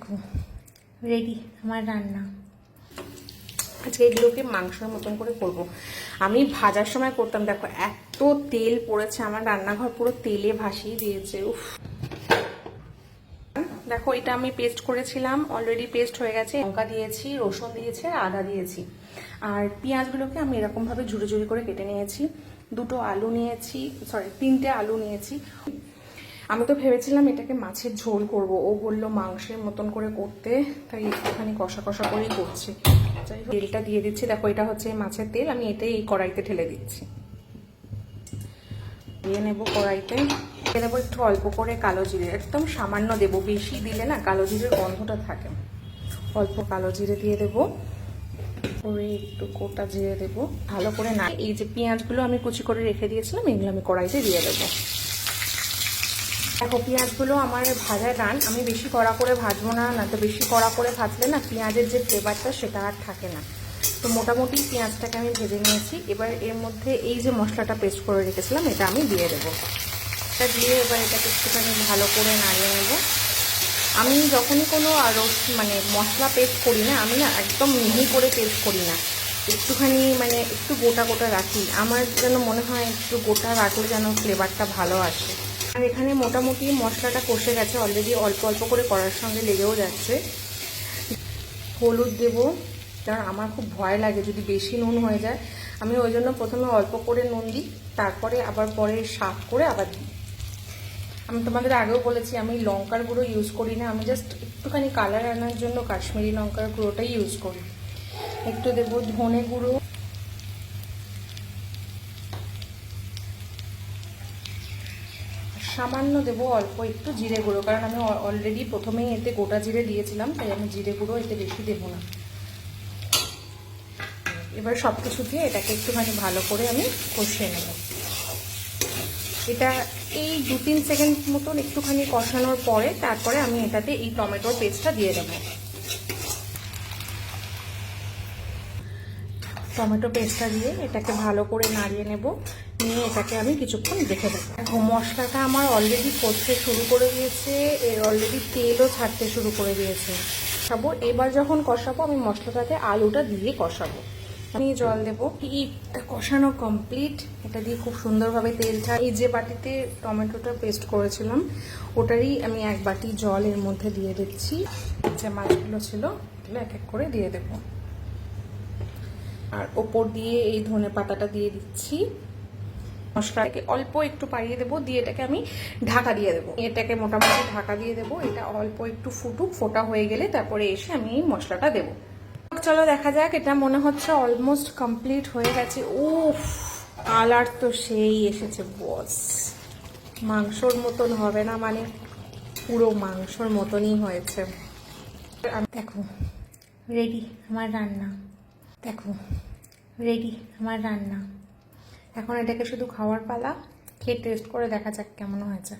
দেখো রেডি আমার রান্না। আজকে এগুলোকে মাংসের মতন করে করব। আমি ভাজার সময় করতাম, দেখো, এত তেল পড়েছে, আমার রান্নাঘর পুরো তেলে ভাসিয়ে দিয়েছে, উফ। দেখো, এটা আমি পেস্ট করেছিলাম অলরেডি পেস্ট হয়ে গেছে। লঙ্কা দিয়েছি, রসুন দিয়েছি, আর আদা দিয়েছি। আর পেঁয়াজগুলোকে আমি এরকম ভাবে ঝুড়ি ঝুড়ি করে কেটে নিয়েছি। দুটো আলু নিয়েছি সরি তিনটে আলু নিয়েছি। আমি তো ভেবেছিলাম এটাকে মাছের ঝোল করব। ও বলল মাংসের মতন করে করতে, তাই একটুখানি কষা কষা করেই করছি। যাই তেলটা দিয়ে দিচ্ছি। দেখো, এটা হচ্ছে মাছের তেল, আমি এটাই এই কড়াইতে ঢেলে দিচ্ছি। দিয়ে নেব কড়াইতে। দিয়ে দেবো একটু অল্প করে কালো জিরে। একদম সামান্য দেবো, বেশি দিলে না কালো জিরের গন্ধটা থাকে। অল্প কালো জিরে দিয়ে দেবো। করে একটু গোটা জিরে দেবো। ভালো করে না এই যে পেঁয়াজগুলো আমি কুচি করে রেখে দিয়েছিলাম, এগুলো আমি কড়াইতে দিয়ে দেবো। দেখো, পেঁয়াজগুলো আমার ভাজা ডান। আমি বেশি কড়া করে ভাজবো না না তো বেশি কড়া করে ভাজলে না পেঁয়াজের যে ফ্লেভারটা সেটা আর থাকে না। তো মোটামুটি পেঁয়াজটাকে আমি ভেজে নিয়েছি। এবার এর মধ্যে এই যে মশলাটা পেস্ট করে রেখেছিলাম, এটা আমি দিয়ে দেবো। এটা দিয়ে এবার এটাকে একটুখানি ভালো করে নাড়িয়ে নেব। আমি যখনই কোনো রোস মানে মশলা পেস্ট করি না, আমি না একদম মিহি করে পেস্ট করি না। একটুখানি মানে একটু গোটা গোটা রাখি। আমার যেন মনে হয় একটু গোটা রাখলে যেন ফ্লেভারটা ভালো আসে। আর এখানে মোটামুটি মশলাটা কষে গেছে অলরেডি অল্প অল্প করে করার সঙ্গে লেগেও যাচ্ছে। হলুদ দেবো, কারণ আমার খুব ভয় লাগে যদি বেশি নুন হয়ে যায়। আমি ওই জন্য প্রথমে অল্প করে নুন দিই, তারপরে আবার পরে সাফ করে আবার দিই। আমি তোমাদের আগেও বলেছি, আমি লঙ্কার গুঁড়ো ইউজ করি না, আমি জাস্ট একটুখানি কালার আনার জন্য কাশ্মীরি লঙ্কার গুঁড়োটাই ইউজ করি। একটু দেবো ধনে গুঁড়ো সামান্য দেবো অল্প একটু জিরে গুঁড়ো, কারণ আমি অলরেডি প্রথমেই এতে গোটা জিরে দিয়েছিলাম, তাই আমি জিরে গুঁড়ো এতে বেশি দেবো না। এবার সব কিছু দিয়ে এটাকে একটুখানি ভালো করে আমি কষিয়ে নেব। এটা এই দু তিন সেকেন্ড মতন একটুখানি কষানোর পরে তারপরে আমি এটাতে এই টমেটোর পেস্টটা দিয়ে দেবো। টমেটো পেস্টটা দিয়ে এটাকে ভালো করে নাড়িয়ে নেব। নিয়ে এটাকে আমি কিছুক্ষণ রেখে দেবো। দেখো, মশলাটা আমার অলরেডি করতে শুরু করে দিয়েছে, এর অলরেডি তেলও ছাড়তে শুরু করে দিয়েছে। কষাবো। এবার যখন কষাবো, আমি মশলাটাতে আলুটা দিয়ে কষাবো। আমি জল দেবো। এটা কষানো কমপ্লিট এটা দিয়ে খুব সুন্দরভাবে তেল ছাড় এই যে বাটিতে টমেটোটা পেস্ট করেছিলাম, ওটারই আমি এক বাটি জল এর মধ্যে দিয়ে দিচ্ছি। যে মাছগুলো ছিল, এগুলো এক এক করে দিয়ে দেবো। আর ওপর দিয়ে এই ধনে পাতাটা দিয়ে দিচ্ছি। মশলাটাকে অল্প একটু পাড়িয়ে দেবো, দিয়ে এটাকে আমি ঢাকা দিয়ে দেবো। এটাকে মোটামুটি ঢাকা দিয়ে দেবো, এটা অল্প একটু ফুটুক, ফোটা হয়ে গেলে তারপরে এসে আমি মশলাটা দেবো। চলো দেখা যাক, এটা মনে হচ্ছে অলমোস্ট কমপ্লিট হয়ে গেছে। ও কালার তো সেই এসেছে বস মাংসর মতন হবে না মানে পুরো মাংসর মতনই হয়েছে। দেখো রেডি আমার রান্না। দেখো রেডি আমার রান্না। এখন এটাকে শুধু খাওয়ার পালা, খেয়ে টেস্ট করে দেখা যাক কেমন হয়েছে।